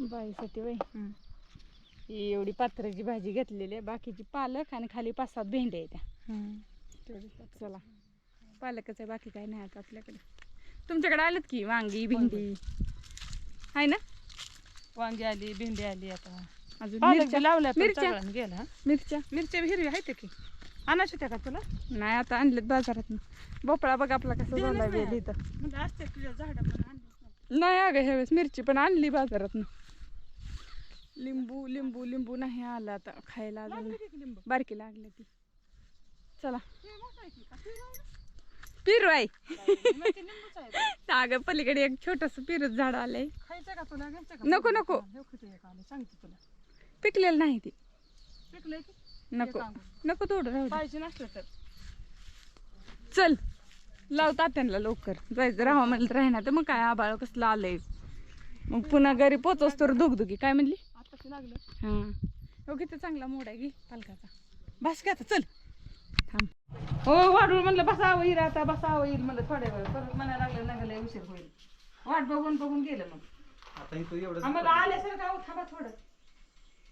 बाईसाठी वय ही एवढी पात्राची भाजी घेतलेली आहे. बाकीची पालक आणि खाली पाच सात भेंड्या आहेत. त्या चला. पालकच आहे बाकी काही नाही आता आपल्याकडे. तुमच्याकडे आलं की वांगी भेंडी? आहे ना? वांगी आली भेंडी आली आता. अजून मिरच्या. लावल्या मिरच्या? गेला हा. मिरच्या. मिरच्या हिरव्या आहेत की? आणायच्या होत्या का तुला? नाही आता आणलेत बाजारात. भोपळा बघ आपला कसा झाला पण आणली नाही अगं ह्यावेळेस मिरची पण आणली बाजारात लिंबू लिंबू लिंबू नाही आला आता खायला अजून बारकी लागली ती. चला. पिरू आहे अगं पलीकडे एक छोटस पिरूच झाड आलंय. नको, नको. पिकलेलं नाही ती. नको. नको थोडं राहू चल. लाव तात्यांना लवकर. जायचं राहा म्हणलं राहणार. तर मग काय आबाळ कसलं आलंय. मग पुन्हा घरी पोचवस तर दुगदुगी. काय म्हणली? लागलं. हा. हो किती चांगला मोड आहे घे पालकाचा. बस आता चल. थांब. हो वाढूळ म्हणलं बसावं येईल आता बसावं येईल म्हणलं थोड्या वेळ. परत म्हणायला लागलं नाही लय उशीर होईल. वाट बघून बघून गेलं मग. आम्हाला आल्यासारखं आहो थांबा थोडं.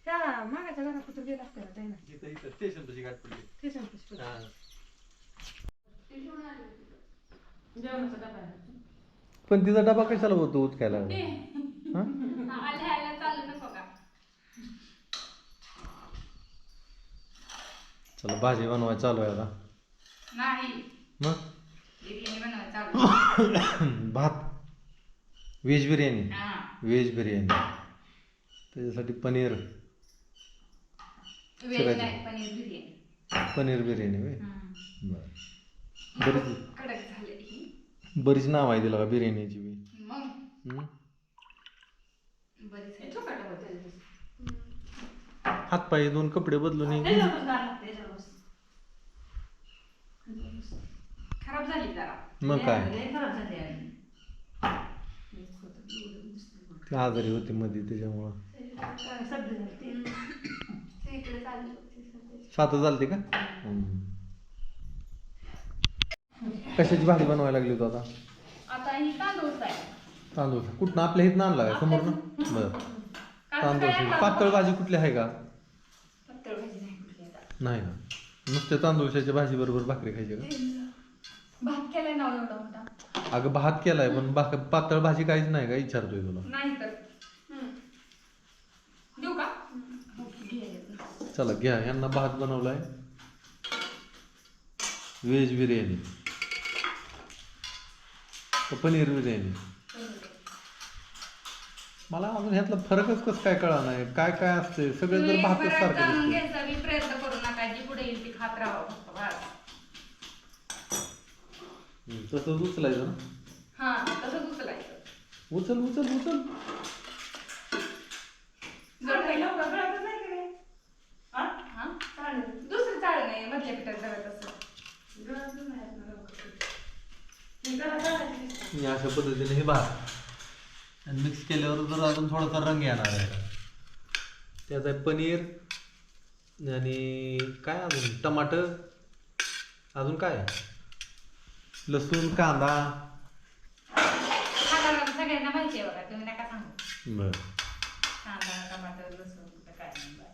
त्या मागाच्या घरात कुठं गेला असतं ना स्टेशन गाठ पडली. हा. पण तिचा डबा कशाला होतो उचकायला हा? चला भाजी बनवाय चालू आहे आता. नाही. मग? बिर्याणी भात. व्हेज बिर्याणी? व्हेज बिर्याणी. त्याच्यासाठी पनीर. पनीर बिर्याणी. पनीर बिर्याणी होय? बरं. बरीच कडक झाले बरीच नाव आहे तिला का बिर्याणीची बी? मग? हम्म? बरीच. हातपाय दोन कपडे बदलून ये. खराब झाली जरा. मग काय? लय खराब झाली. ती आजारी होती मध्ये त्याच्यामुळं. काय सर्दी झाली. ते इकडे चालली होती सध्या. सात चालते का. कशाची भाजी बनवायला लागली तू आता? आता ही तांदूळ आहे. तांदूळ. कुठनं? आपल्या इथनं आणला का समोर ना बरं. तांदूळ पातळ भाजी कुठली आहे का? पातळ भाजी नाही कुठली आता. नाही ना. नुसते तांदूळशाच्या भाजी बरोबर भाकरी खायची का? भात केलाय ना एवढा मोठा. अगं भात केलाय पण भाक पातळ भाजी काहीच नाही का? विचारतोय तुला. नाही तर. देऊ का? घे चला घ्या. यांना भात बनवलाय. व्हेज बिर्याणी. पनीर बिर्याणी. मला अजून ह्यातला फरकच कसं काय कळा नाही काय काय असते सगळे जर भातच सारखं जाणून दिसते. घ्यायचा बी प्रयत्न करू नका जी पुढे येईल ती खात राहा फक्त बस. तसंच उचलायचं ना? हा तसंच उचलायचं. उचल उचल उचल? हा? हा? दुसरं चाळ नाही मधल्या पिठात जरा तसं. हे. मी अशा पद्धतीने हे भात आणि मिक्स केल्यावर जर अजून थोडासा रंग येणार आहे. त्यात आहे पनीर आणि काय अजून? टमाटर? अजून काय? लसूण कांदा. खाताना सगळ्यांना माहिती आहे बघा तुम्ही नका सांगू. बर. कांदा टमाटर लसूण कुठं काय नाही बरं.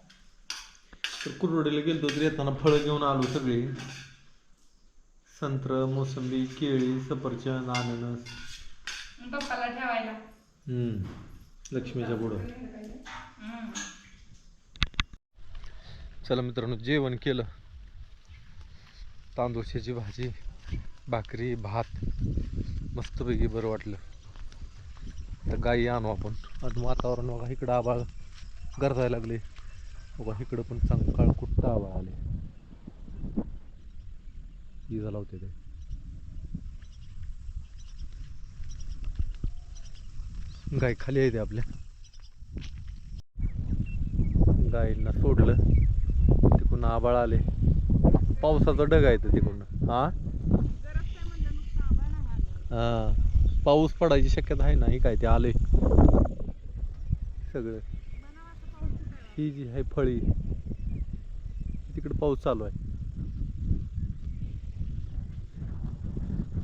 तर कुरवडीला गेलतो तर येताना फळं घेऊन आलो सगळी. संत्र मोसंबी केळी सफरचंद अननस. मग पप्पाला ठेवायला. हम्म. लक्ष्मीच्या पुढं. हम्म. चला मित्रांनो जेवण केलं. तांदूळशाची भाजी. भाकरी भात मस्तपैकी बरं वाटलं. तर गाई आणू आपण. आणि वातावरण बघा इकडं आबाळ गरजायला लागले. बघा इकडं पण चांगलं काळ कुठं आबाळ आले. इजा लावते ते. गाय खाली येते आपल्या. गाईंना सोडलं. तिकडून आबाळ आले. पावसाचा ढग आहे तिकडून. हा? हा. पाऊस पडायची शक्यता आहे नाही काय ते आले सगळं. ही जी आहे फळी तिकडे पाऊस चालू आहे.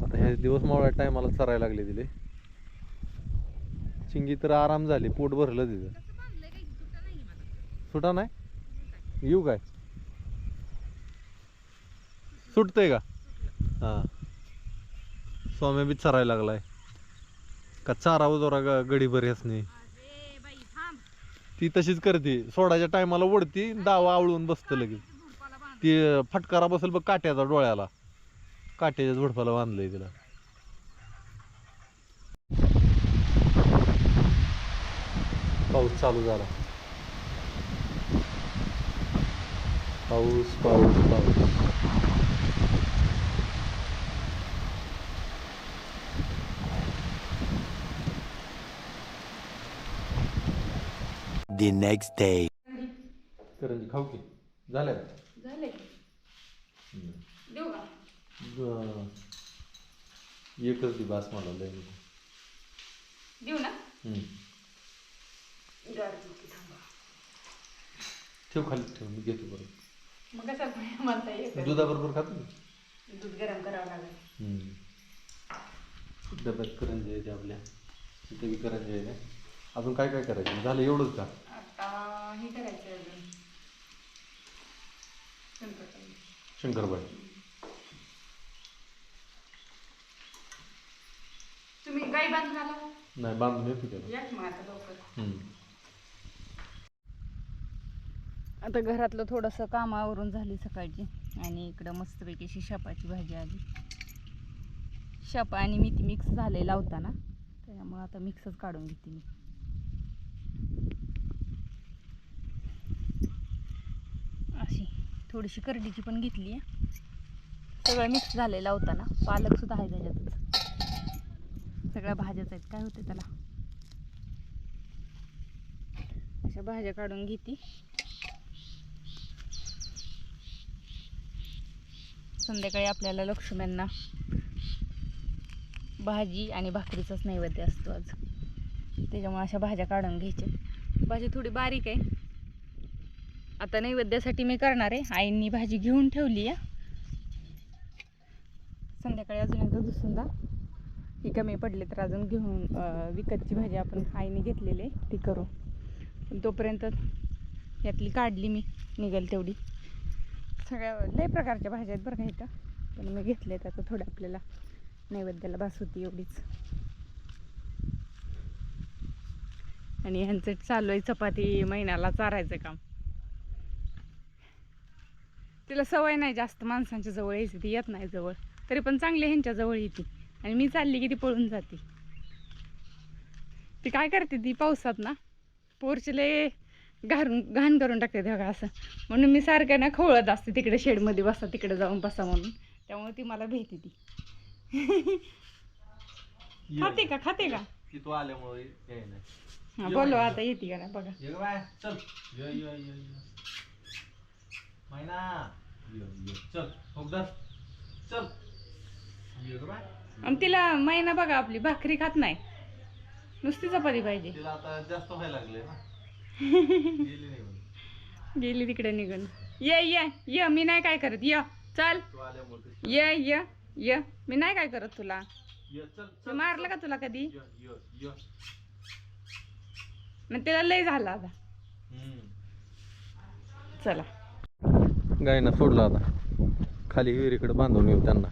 आता ह्या दिवस मावळ्या टायमाला चरायला लागले दिले चिंगी तर आराम झाली पोट भरलं तिथं सुटा नाही? येऊ काय? सुटतंय का? हां. स्वामी बी चरायला लागलाय. का चारावं जोरा ग- गडीभर असणे ती तशीच करते. सोडायच्या टायमाला ओढती दावा आवळून बसतं लगेच. ती फटकारा बसेल बघ काट्याचा डोळ्याला. काट्याच्या झोडपाला बांधलंय तिला. पाऊस चालू झाला. पाऊस पाऊस पाऊस. The next day. करंजी खाऊ की? झाल्या? का? झाले देऊ का? ब- एकच मला लय नको. देऊ ना? हम्म. ठेव खाली ठेव मी घेतो बरं मग कसं म्हणता येत दुधाबरोबर खातो. दूध गरम करावं लागेल. हम्म. डब्यात करंजी आहे ते आपल्या. तिथे बी करंजी आहे ना. अजून काय काय करायचं? झालं एवढंच का? हे करायचं अजून. शंकरपाळी. तुम्ही गाई बांधून आला? नाही बांधून येतो त्याला मग आता लवकर? हम्म. आता घरातलं थोडंसं कामावरून झाली सकाळची. आणि इकडं मस्तपैकी अशी शेपाची भाजी आली. शेपा आणि मेथी मिक्स झाले लावताना. त्याच्यामुळं आता मिक्सच काढून घेते मी. अशी थोडीशी करडीची पण घेतली आहे. सगळं मिक्स झाले लावताना. पालकसुद्धा आहे त्याच्यातच. सगळ्या भाज्याच आहेत. काय होते त्याला? अशा भाज्या काढून घेते. संध्याकाळी आपल्याला लक्ष्म्यांना भाजी आणि भाकरीचाच नैवेद्य असतो आज. त्याच्यामुळे अशा भाज्या काढून घ्यायच्या. भाजी थोडी बारीक आहे. आता नैवेद्यासाठी मी करणार आहे. आईंनी भाजी घेऊन ठेवली आहे. संध्याकाळी अजून एकदा दुसून दा ही कमी पडली तर अजून घेऊन विकतची भाजी आपण आईने घेतलेली आहे. ती करू. पण तोपर्यंत यातली काढली मी निघेल तेवढी. सगळ्या लय प्रकारच्या भाज्या आहेत बरं का इथं. पण मी घेतले आता थोडं आपल्याला. नैवेद्याला भास होती एवढीच. आणि ह्यांचं चालू आहे चपाती महिन्याला चारायचं काम. तिला सवय नाही जास्त माणसांच्या जवळ यायची ती येत नाही जवळ. तरी पण चांगली ह्यांच्या जवळ येते. आणि मी चालली की ती पळून जाते. ती काय करते ती पावसात ना पोरचे लय घारून घाण करून टाकते तेव्हा असं. म्हणून मी सारखं ना खवळत असते तिकडे शेडमध्ये बसा तिकडे जाऊन बसा म्हणून. त्यामुळे ती मला भेटते ती. खाते का खाते का? की तू आल्यामुळे हा आता येते का नाही बघा. चल. चल चल. आणि तिला महिना बघा आपली भाकरी खात नाही. नुसती चपाती पाहिजे. तिला आता जास्त व्हायला लागले ना. गेली नाही म्हणून. गेली तिकडे निघून. ये ये ये मी नाही काय करत. ये चल. तू आल्यामुळे कशी- ये ये ये. मी नाही काय करत तुला. ये चल मी चल मारलं का तुला कधी? ये ये ये. मग त्याला लय झाला आता. हम्म. चला. गायना सोडला आता. खाली विहिरीकडे बांधून येऊ त्यांना.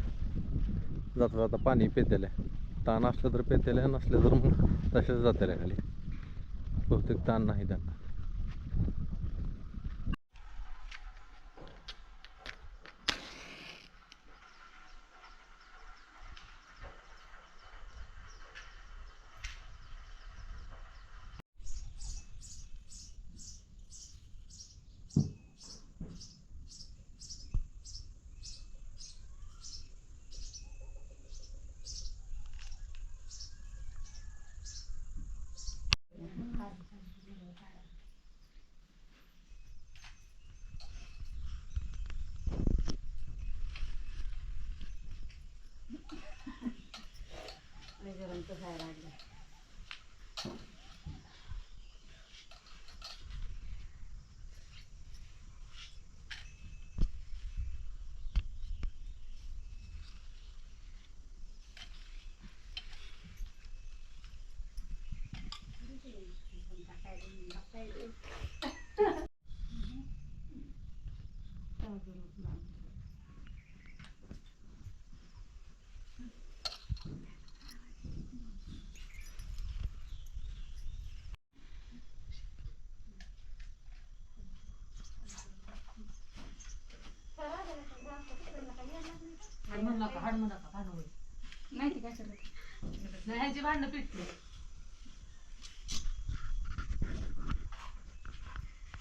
जाता जाता पाणी आहे. ताण असलं तर पेतेल नसलं तर मग तसेच जातेल खाली. बहुतेक ताण नाही त्यांना. কোথায় রাখবে Thank you. आमची भांडणं पिटली.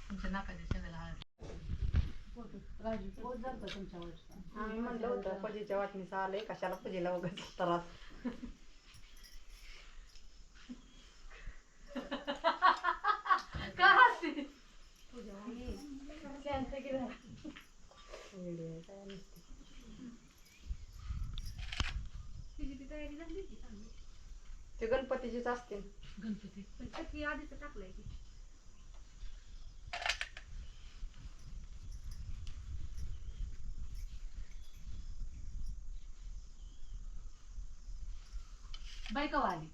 तुमच्या नाकाच्या शेंगाला हळद आम्ही म्हणलं होतं पजीच्या वाटणीचं आलंय कशाला पजीला वगैरे त्रास? का हसते? ते गणपतीचीच असते गणपती. आधीच टाकलंय की. बाई कवा आली?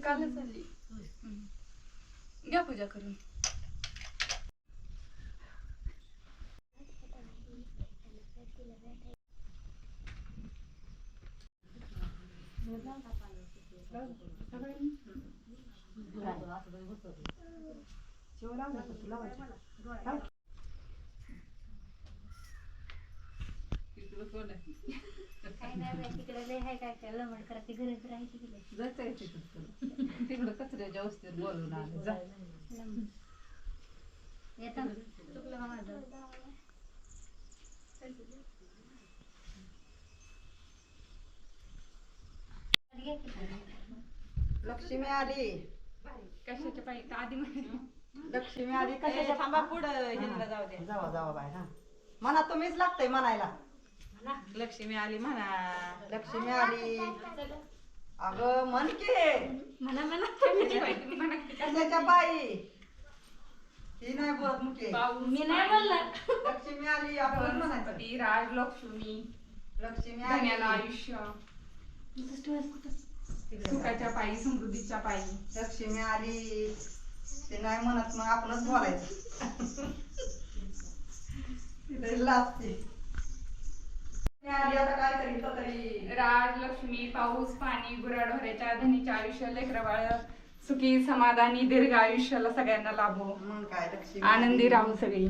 कालच आली. घ्या पूजा करून. काय नाही बाई, तिकडे लय हाय काय काय लमड करा ती गरज राहायची तिकडं कचऱ्याच्या वस्तीवर बोलून जा लमड येता चुकलं माझं घे की पण. लक्ष्मी आली. कशाच्या पाहिजे आधी लक्ष्मी आली. कशाच्या थांबा पुढं हिंदला जाऊ दे. जावा जावा बाय हा. म्हणा तुम्हीच लागतंय म्हणायला लक्ष्मी आली म्हणा लक्ष्मी आली. अगं म्हण की. म्हणा म्हणा कशाच्या बाई ही नाही बोलत मुके. मी नाही बोलणार. लक्ष्मी आली आपण म्हणायचं. राज लक्ष्मी लक्ष्मी आली. आयुष्य. सुखाच्या पायी समृद्धीच्या पायी. लक्ष्मी आली. ते नाही म्हणत मग आपणच बोलायचं. तिथे लाजते. लक्ष्मी आली आता काय तरी तर तरी राज लक्ष्मी पाऊस पाणी गुराढोऱ्याच्या धनीच्या आयुष्य लेकरं बाळ सुखी समाधानी दीर्घ आयुष्याला सगळ्यांना लाभो. मग काय लक्ष्मी आनंदी. राहू सगळी.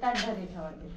তার ধারে খাওয়ার জন্য